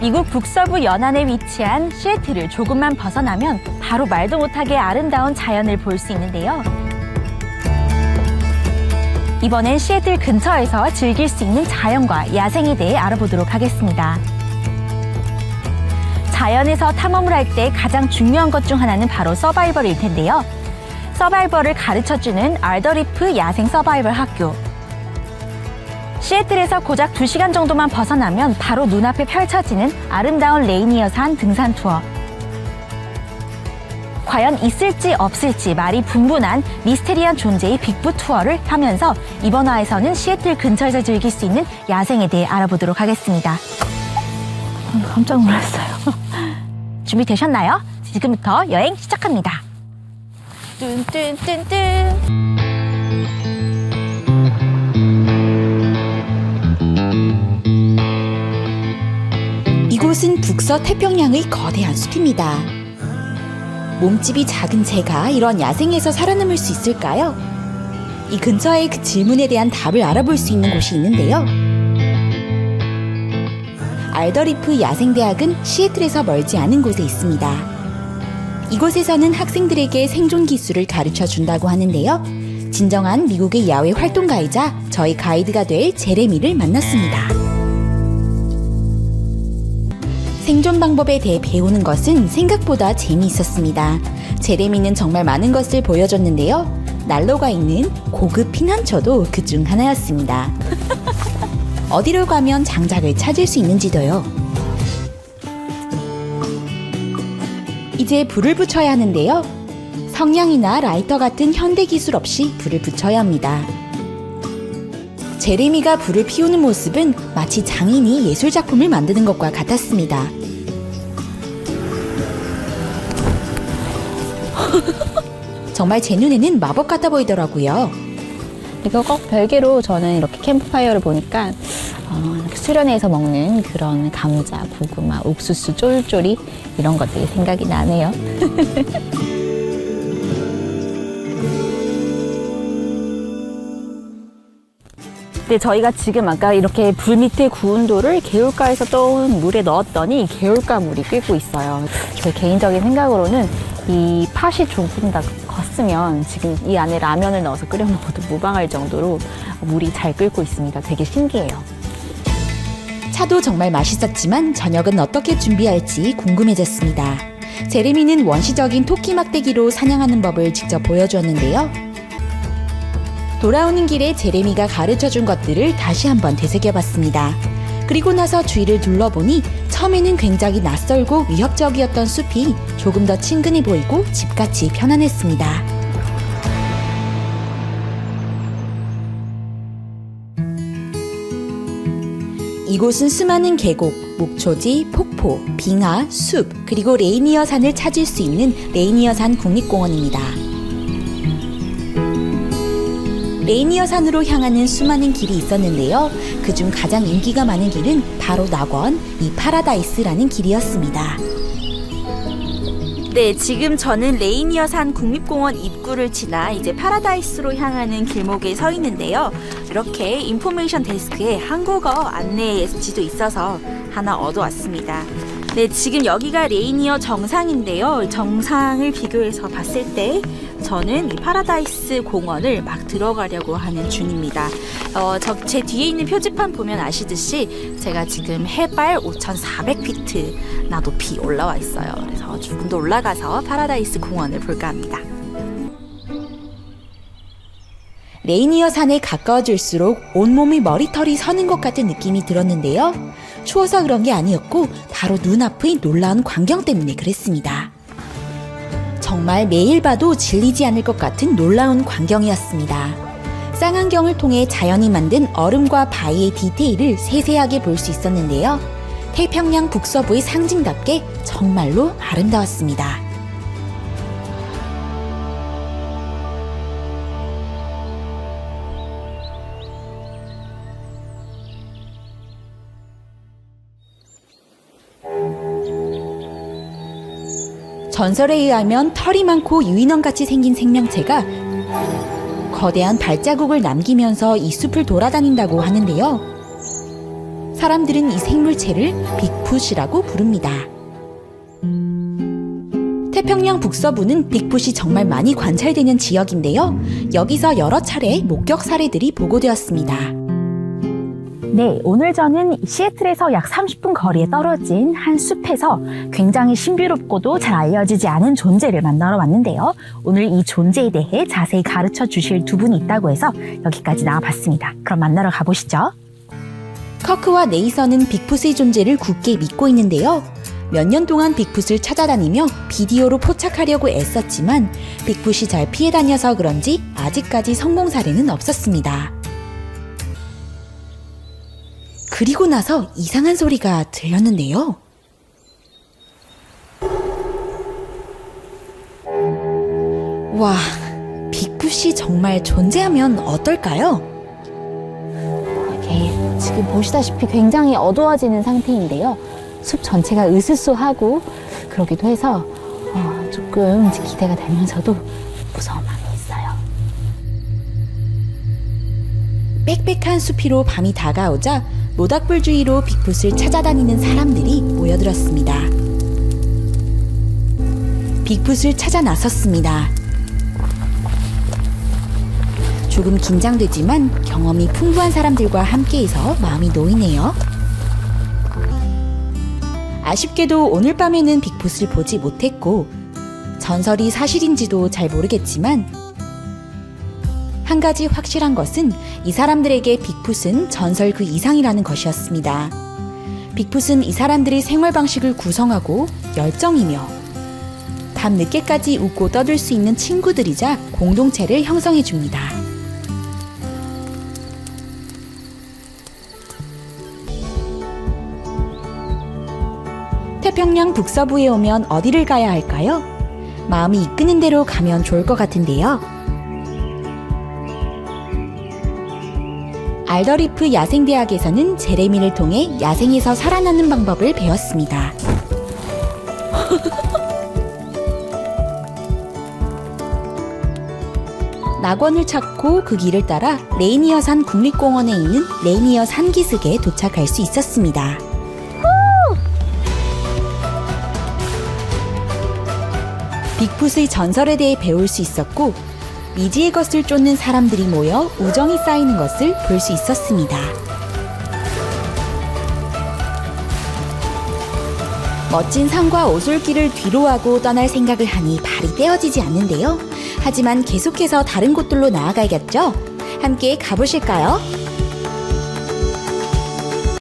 미국 북서부 연안에 위치한 시애틀을 조금만 벗어나면 바로 말도 못하게 아름다운 자연을 볼 수 있는데요. 이번엔 시애틀 근처에서 즐길 수 있는 자연과 야생에 대해 알아보도록 하겠습니다. 자연에서 탐험을 할 때 가장 중요한 것 중 하나는 바로 서바이벌일 텐데요. 서바이벌을 가르쳐주는 알더리프 야생 서바이벌 학교. 시애틀에서 고작 2시간 정도만 벗어나면 바로 눈앞에 펼쳐지는 아름다운 레이니어 산 등산 투어. 과연 있을지 없을지 말이 분분한 미스테리한 존재의 빅부 투어를 하면서 이번 화에서는 시애틀 근처에서 즐길 수 있는 야생에 대해 알아보도록 하겠습니다. 음, 깜짝 놀랐어요. 준비되셨나요? 지금부터 여행 시작합니다. 뚠뚠뚠뚠. 북서 태평양의 거대한 숲입니다. 몸집이 작은 제가 이런 야생에서 살아남을 수 있을까요? 이 근처에 그 질문에 대한 답을 알아볼 수 있는 곳이 있는데요. 알더리프 야생대학은 시애틀에서 멀지 않은 곳에 있습니다. 이곳에서는 학생들에게 생존 기술을 가르쳐 준다고 하는데요. 진정한 미국의 야외 활동가이자 저희 가이드가 될 제레미를 만났습니다. 생존 방법에 대해 배우는 것은 생각보다 재미있었습니다. 제레미는 정말 많은 것을 보여줬는데요. 난로가 있는 고급 피난처도 그 중 하나였습니다. 어디로 가면 장작을 찾을 수 있는지도요. 이제 불을 붙여야 하는데요. 성냥이나 라이터 같은 현대 기술 없이 불을 붙여야 합니다. 제레미가 불을 피우는 모습은 마치 장인이 예술 작품을 만드는 것과 같았습니다. 정말 제 눈에는 마법 같아 보이더라고요. 이거 꼭 별개로 저는 이렇게 캠프파이어를 보니까 어, 수련회에서 먹는 그런 감자, 고구마, 옥수수, 쫄쫄이 이런 것들이 생각이 나네요. 네, 저희가 지금 아까 이렇게 불 밑에 구운 돌을 개울가에서 떠온 물에 넣었더니 개울가 물이 끓고 있어요. 저희 개인적인 생각으로는 이 팥이 조금 더 컸으면 지금 이 안에 라면을 넣어서 끓여 먹어도 무방할 정도로 물이 잘 끓고 있습니다. 되게 신기해요. 차도 정말 맛있었지만 저녁은 어떻게 준비할지 궁금해졌습니다. 제레미는 원시적인 토끼 막대기로 사냥하는 법을 직접 보여주었는데요. 돌아오는 길에 제레미가 가르쳐 준 것들을 다시 한번 되새겨 봤습니다. 그리고 나서 주위를 둘러보니 처음에는 굉장히 낯설고 위협적이었던 숲이 조금 더 친근해 보이고 집같이 편안했습니다. 이곳은 수많은 계곡, 목초지, 폭포, 빙하, 숲, 그리고 레이니어 산을 찾을 수 있는 레이니어 산 국립공원입니다. 레이니어 산으로 향하는 수많은 길이 있었는데요. 그중 가장 인기가 많은 길은 바로 낙원, 이 파라다이스라는 길이었습니다. 네, 지금 저는 레이니어 산 국립공원 입구를 지나 이제 파라다이스로 향하는 길목에 서 있는데요. 이렇게 인포메이션 데스크에 한국어 안내지도 있어서 하나 얻어왔습니다. 네, 지금 여기가 레이니어 정상인데요. 정상을 비교해서 봤을 때 저는 이 파라다이스 공원을 막 들어가려고 하는 중입니다. 어, 저, 제 뒤에 있는 표지판 보면 아시듯이 제가 지금 해발 5,400피트나 높이 올라와 있어요. 그래서 조금 더 올라가서 파라다이스 공원을 볼까 합니다. 레이니어 산에 가까워질수록 온몸이 머리털이 서는 것 같은 느낌이 들었는데요. 추워서 그런 게 아니었고 바로 눈앞의 놀라운 광경 때문에 그랬습니다. 정말 매일 봐도 질리지 않을 것 같은 놀라운 광경이었습니다. 쌍안경을 통해 자연이 만든 얼음과 바위의 디테일을 세세하게 볼 수 있었는데요. 태평양 북서부의 상징답게 정말로 아름다웠습니다. 전설에 의하면 털이 많고 유인원같이 생긴 생명체가 거대한 발자국을 남기면서 이 숲을 돌아다닌다고 하는데요. 사람들은 이 생물체를 빅풋이라고 부릅니다. 태평양 북서부는 빅풋이 정말 많이 관찰되는 지역인데요. 여기서 여러 차례 목격 사례들이 보고되었습니다. 네, 오늘 저는 시애틀에서 약 30분 거리에 떨어진 한 숲에서 굉장히 신비롭고도 잘 알려지지 않은 존재를 만나러 왔는데요. 오늘 이 존재에 대해 자세히 가르쳐 주실 두 분이 있다고 해서 여기까지 나와봤습니다. 그럼 만나러 가보시죠. 커크와 네이선은 빅풋의 존재를 굳게 믿고 있는데요. 몇 년 동안 빅풋을 찾아다니며 비디오로 포착하려고 애썼지만 빅풋이 잘 피해 다녀서 그런지 아직까지 성공 사례는 없었습니다. 그리고 나서 이상한 소리가 들렸는데요. 와, 빅풋이 정말 존재하면 어떨까요? 이렇게 지금 보시다시피 굉장히 어두워지는 상태인데요. 숲 전체가 으스스하고 그러기도 해서 어, 조금 기대가 되면서도 무서운 마음이 있어요. 빽빽한 숲이로 밤이 다가오자 모닥불 주위로 빅풋을 찾아다니는 사람들이 모여들었습니다. 빅풋을 찾아 나섰습니다. 조금 긴장되지만 경험이 풍부한 사람들과 함께해서 마음이 놓이네요. 아쉽게도 오늘 밤에는 빅풋을 보지 못했고 전설이 사실인지도 잘 모르겠지만 한 가지 확실한 것은 이 사람들에게 빅풋은 전설 그 이상이라는 것이었습니다. 빅풋은 이 사람들의 생활 방식을 구성하고 열정이며 밤 늦게까지 웃고 떠들 수 있는 친구들이자 공동체를 형성해 줍니다. 태평양 북서부에 오면 어디를 가야 할까요? 마음이 이끄는 대로 가면 좋을 것 같은데요. 알더리프 야생대학에서는 제레미를 통해 야생에서 살아나는 방법을 배웠습니다. 낙원을 찾고 그 길을 따라 레이니어 산 국립공원에 있는 레이니어 산기슭에 도착할 수 있었습니다. 빅풋의 전설에 대해 배울 수 있었고 미지의 것을 쫓는 사람들이 모여 우정이 쌓이는 것을 볼 수 있었습니다. 멋진 산과 오솔길을 뒤로 하고 떠날 생각을 하니 발이 떼어지지 않는데요. 하지만 계속해서 다른 곳들로 나아가야겠죠? 함께 가보실까요?